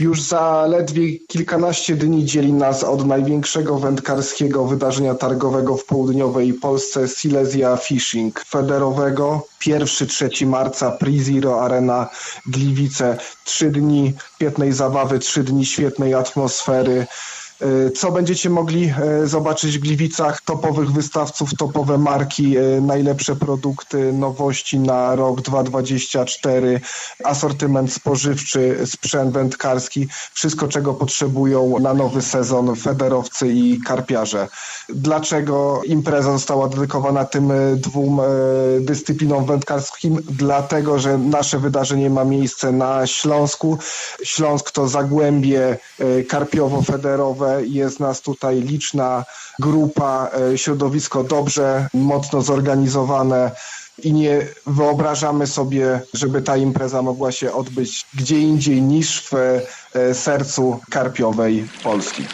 Już zaledwie kilkanaście dni dzieli nas od największego wędkarskiego wydarzenia targowego w południowej Polsce Silesia Fishing Federowego. 1-3 marca Prizero Arena Gliwice. Trzy dni pięknej zabawy, trzy dni świetnej atmosfery. E, Co będziecie mogli e, zobaczyć w Gliwicach? Topowych wystawców, topowe marki, e, najlepsze produkty, nowości na rok 2024, asortyment spożywczy, sprzęt wędkarski, wszystko czego potrzebują na nowy sezon federowcy i karpiarze. Dlaczego impreza została dedykowana tym dwóm dyscyplinom wędkarskim? Dlatego, że nasze wydarzenie ma miejsce na Śląsku. Śląsk to zagłębie e, Jest nas tutaj liczna grupa, e, środowisko dobrze, mocno zorganizowane i nie wyobrażamy sobie, żeby ta impreza mogła się odbyć gdzie indziej niż w e, sercu karpiowej Polski.